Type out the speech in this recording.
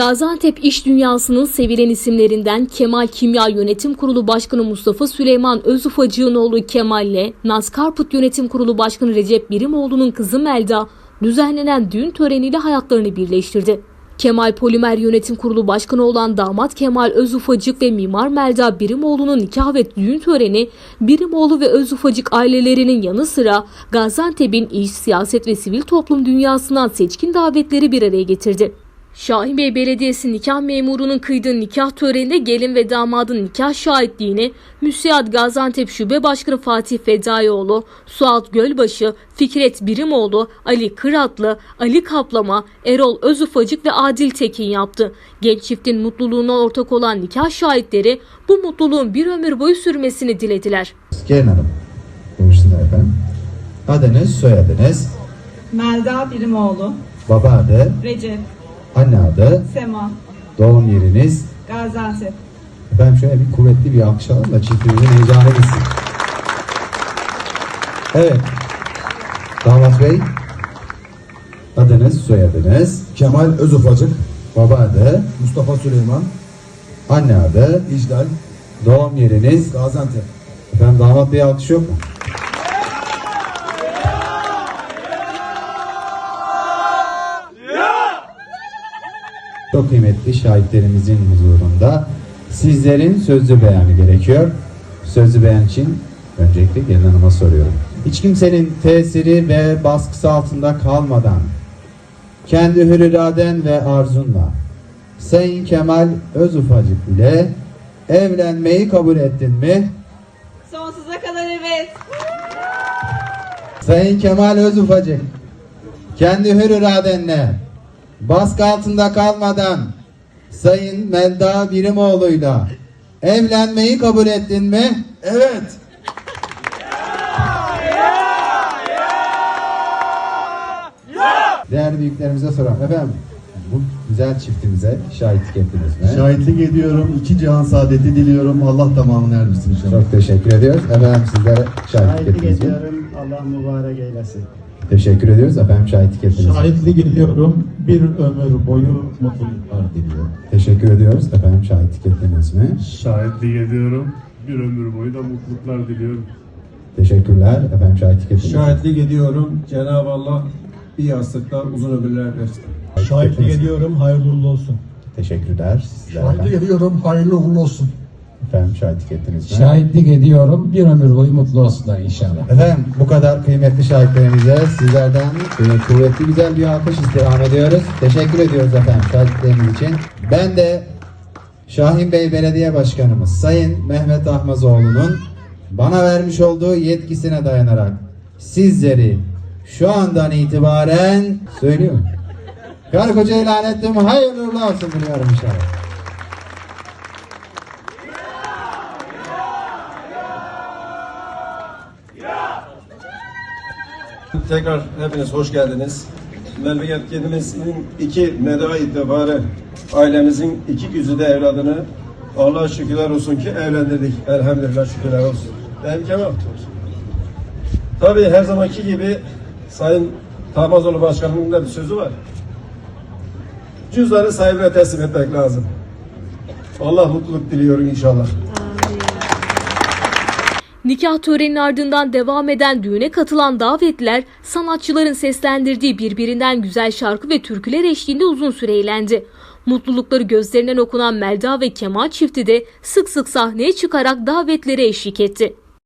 Gaziantep iş dünyasının sevilen isimlerinden Kemal Kimya Yönetim Kurulu Başkanı Mustafa Süleyman Özufacık'ın oğlu Kemal ile Naz Karput Yönetim Kurulu Başkanı Recep Birimoğlu'nun kızı Melda düzenlenen düğün töreniyle hayatlarını birleştirdi. Kemal Polimer Yönetim Kurulu Başkanı olan damat Kemal Özufacık ve mimar Melda Birimoğlu'nun nikah ve düğün töreni Birimoğlu ve Özufacık ailelerinin yanı sıra Gaziantep'in iş, siyaset ve sivil toplum dünyasından seçkin davetleri bir araya getirdi. Şahin Bey Belediyesi nikah memurunun kıydığı nikah töreninde gelin ve damadın nikah şahitliğini Müsiyat Gaziantep Şube Başkanı Fatih Fedaioğlu, Suat Gölbaşı, Fikret Birimoğlu, Ali Kıratlı, Ali Kaplama, Erol Özufacık ve Adil Tekin yaptı. Genç çiftin mutluluğuna ortak olan nikah şahitleri bu mutluluğun bir ömür boyu sürmesini dilediler. Gelin Hanım. Buyursunlar efendim. Adınız, soyadınız, Melda Birimoğlu, baba adı, Recep, anne adı, Sema, doğum yeriniz. Gaziantep. Efendim şöyle bir kuvvetli bir alkış alalım da çiftimizin heyecanı gitsin. Evet. Damat Bey, adınız, soyadınız, Kemal Özufacık, baba adı, Mustafa Süleyman, anne adı, İclal, doğum yeriniz. Gaziantep. Efendim damat bey alkış yok mu? Çok kıymetli şahitlerimizin huzurunda sizlerin sözlü beyanı gerekiyor. Sözlü beyan için öncelikle gelin hanıma soruyorum. Hiç kimsenin tesiri ve baskısı altında kalmadan kendi hür iraden ve arzunla Sayın Kemal Özufacık ile evlenmeyi kabul ettin mi? Sonsuza kadar evet. Sayın Kemal Özufacık, kendi hür iradenle, baskı altında kalmadan Sayın Melda Birimoğlu'yla evlenmeyi kabul ettin mi? Evet. Değerli büyüklerimize soralım. Efendim, bu güzel çiftimize şahitlik ettiniz mi? Şahitlik ediyorum. iki cihan saadeti diliyorum. Allah tamamını erdirsin inşallah. Çok teşekkür ediyoruz. Efendim sizlere şahitlik Şahitlik ettiniz mi? ediyorum. Allah mübarek eylesin. Teşekkür ediyoruz. Efendim şahitlik ettiniz mi? Şahitlik ediyorum. Bir ömür boyu mutluluklar diliyorum. Teşekkür ediyoruz. Efendim şahitlik ettiniz mi? Şahitlik ediyorum. Bir ömür boyu da mutluluklar diliyorum. Teşekkürler. Efendim şahitlik ettiniz mi? Şahitlik ediyorum. Cenab-ı Allah bir yastıkta uzun ömürler versin. Şahitlik ediyorum. Hayırlı uğurlu olsun. Teşekkürler. Sizlere efendim. ediyorum. Hayırlı uğurlu olsun. Efendim şahitlik ettiniz mi? Şahitlik ediyorum. Bir ömür boyu mutlu olsunlar inşallah. Efendim bu kadar kıymetli şahitlerimize sizlerden kuvvetli güzel bir alkış istirham ediyoruz. Teşekkür ediyoruz efendim şahitleriniz için. Ben de Şahin Bey Belediye Başkanımız Sayın Mehmet Ahmazoğlu'nun bana vermiş olduğu yetkisine dayanarak sizleri şu andan itibaren söylüyorum. Karı koca ilan ettim. Hayırlı olsun diliyorum inşallah. Tekrar hepiniz hoş geldiniz. Memleketimizin iki meda itibarı ailemizin iki güzide evladını Allah'a şükürler olsun ki evlendirdik. Elhamdülillah şükürler olsun. Ben Kemal. Tabii her zamanki gibi Sayın Tamazoğlu Başkanı'nın da bir sözü var. Cüzdanı sahibine teslim etmek lazım. Allah mutluluk diliyorum inşallah. Nikah töreninin ardından devam eden düğüne katılan davetliler sanatçıların seslendirdiği birbirinden güzel şarkı ve türküler eşliğinde uzun süre eğlendi. Mutlulukları gözlerinden okunan Melda ve Kemal çifti de sık sık sahneye çıkarak davetlere eşlik etti.